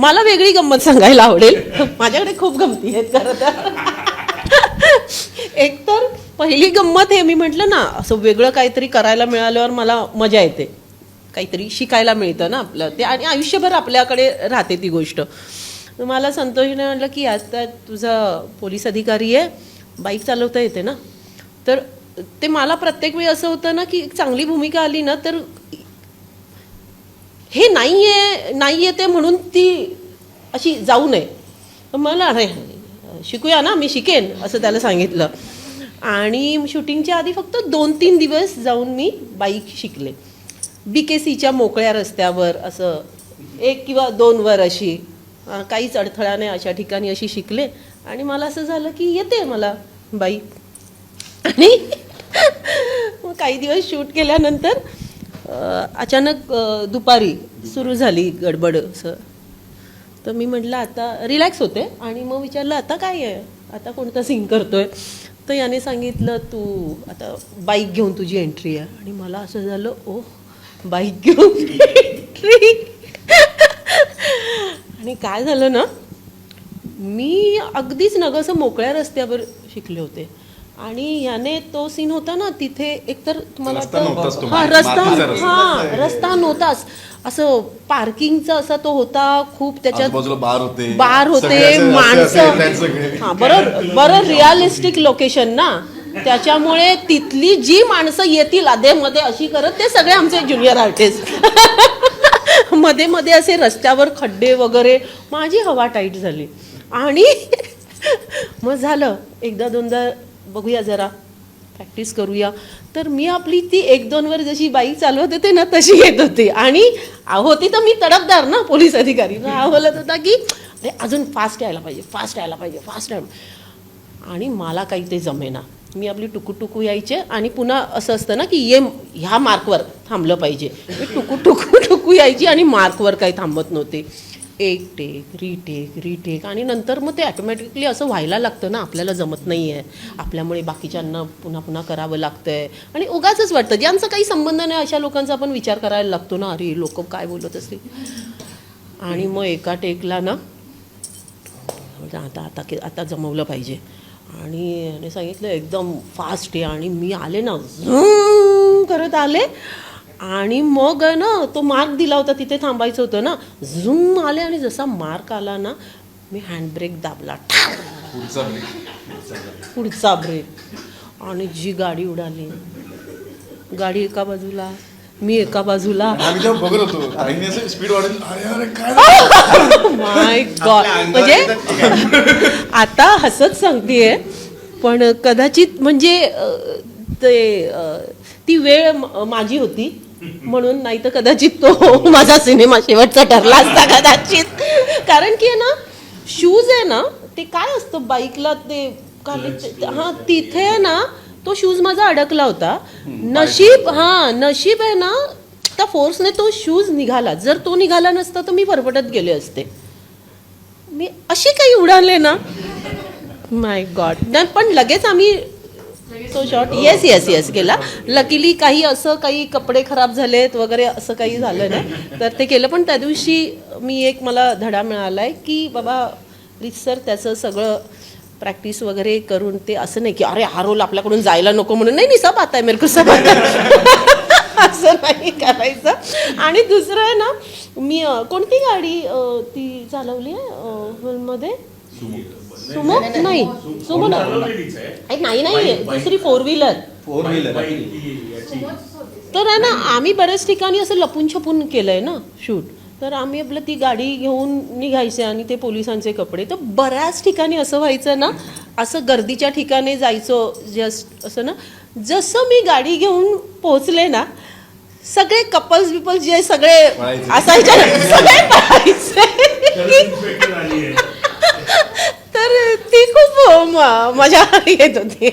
मला वेगळी गंमत सांगायला आवडेल. माझ्याकडे खूप गमती आहेत खरं तर. एकतर पहिली गंमत हे मी म्हटलं ना असं वेगळं काहीतरी करायला मिळाल्यावर मला मजा येते. काहीतरी शिकायला मिळतं ना आपलं. ते आणि आयुष्यभर आपल्याकडे राहते ती गोष्ट. मला संतोषने म्हटलं की आज आता तुझा पोलीस अधिकारी आहे बाईक चालवता येते ना. तर ते मला प्रत्येक वेळी असं होतं ना की एक चांगली भूमिका आली ना तर हे नाही आहे नाही येते म्हणून ती अशी जाऊ नये. मला नाही शिकूया ना मी शिकेन असं त्याला सांगितलं. आणि शूटिंगच्या आधी फक्त दोन तीन दिवस जाऊन मी बाईक शिकले. बी के सीच्या मोकळ्या रस्त्यावर असं एक किंवा दोनवर अशी काहीच अडथळा नाही अशा ठिकाणी अशी शिकले. आणि मला असं झालं की येते मला बाईक आणि मग काही दिवस शूट केल्यानंतर अचानक दुपारी सुरू झाली गडबड असं. तर मी म्हटलं आता रिलॅक्स होते. आणि मग विचारलं आता काय आहे? आता कोणता सीन करतोय? तर याने सांगितलं तू आता बाईक घेऊन तुझी एंट्री आहे. आणि मला असं झालं ओ बाईक घेऊन एंट्री आणि काय झालं ना मी अगदीच नग असं मोकळ्या रस्त्यावर शिकले होते. आणि याने तो सीन होता ना तिथे एकतर तुम्हाला हा रस्ता. हा रस्ता नव्हताच. असं पार्किंगचा असा तो होता खूप त्याच्यात बार होते. बार होते माणसं. हा बरं बरं रिअलिस्टिक लोकेशन ना. त्याच्यामुळे तिथली जी माणसं येतील अधेमध्ये अशी करत ते सगळे आमचे ज्युनियर आर्टिस्टमध्ये मध्ये असे रस्त्यावर खड्डे वगैरे. माझी हवा टाईट झाली. आणि मग झालं. एकदा दोनदा बघूया जरा. प्रॅक्टिस करूया. तर मी आपली ती एक दोन वर जशी बाईक चालवत होते ना तशी येत होती. आणि होती तर मी तडफदार ना पोलीस अधिकारी. आवलत बोलत होता की अरे अजून फास्ट यायला पाहिजे फास्ट यायला पाहिजे फास्ट यायला आणि मला काही ते जमेना. मी आपली टुकू टुकू यायचे आणि पुन्हा असं असतं ना की ये ह्या मार्कवर थांबलं पाहिजे. मी टुकू टुकू टुकू यायची आणि मार्कवर काही थांबत नव्हते. एक टेक रिटेक रिटेक आणि नंतर मग ते ॲटोमॅटिकली असं व्हायला लागतं ना आपल्याला जमत नाही आहे आपल्यामुळे बाकीच्यांना पुन्हा पुन्हा करावं लागतं आहे आणि उगाचंच वाटतं. ज्यांचा काही संबंध नाही अशा लोकांचा आपण विचार करायला लागतो ना. अरे लोक काय बोलत असतील? आणि मग एका टेकला ना आता आता की आता जमवलं पाहिजे. आणि सांगितलं एकदम फास्ट आहे आणि मी आले ना झूम करत आले. आणि मग ना तो मार्क दिला होता तिथे थांबायचं होतं ना. झूम आले आणि जसा मार्क आला ना मी हँडब्रेक दाबला! पुढचा break. पुढचा ब्रेक आणि जी गाडी उडाली. गाडी एका बाजूला मी एका बाजूला. माय गॉड म्हणजे आता हसत सांगतेय पण कदाचित म्हणजे ते ती वेळ माझी होती. म्हणून नाही तर कदाचित तो माझा सिनेमा शेवटचा ठरला असता कदाचित. कारण की ना शूज आहे ना ते काय असतं बाईकला ते हा तिथे ना तो शूज माझा अडकला होता. नशीब हा नशीब आहे ना त्या फोर्सने तो शूज निघाला. जर तो निघाला नसता तर मी फरफटत गेले असते. मी अशी काही उडाले ना. माय गॉड पण लगेच आम्ही तो शॉर्ट येस येस येस केला. लकीली काही असं काही कपडे खराब झालेत वगैरे असं काही झालं नाही. तर ते केलं. पण त्या दिवशी मी एक मला धडा मिळाला आहे की बाबा सर त्याचं सगळं प्रॅक्टिस वगैरे करून ते असं नाही की अरे हा रोल आपल्याकडून जायला नको म्हणून. नाही नि सब आता आहे मेरे सब आता असं नाही करायचं. आणि दुसरं आहे ना मी कोणती गाडी ती चालवली आहे हॉलमध्ये सुमो? नाही. सुमो नाही. नाही नाही. दुसरी फोर व्हीलर फोर व्हीलर तर आहे ना आम्ही बऱ्याच ठिकाणी असं लपून छपून केलंय ना शूट तर आम्ही आपलं ती गाडी घेऊन निघायचे आणि ते पोलिसांचे कपडे. तर बऱ्याच ठिकाणी असं व्हायचं ना असं गर्दीच्या ठिकाणी जायचो जस्ट असं ना जसं मी गाडी घेऊन पोहोचले ना सगळे कपल्स बिपल्स जे सगळे. असायचे ना, सगळे पळायचे. तर ती खूप म- मजा येत होती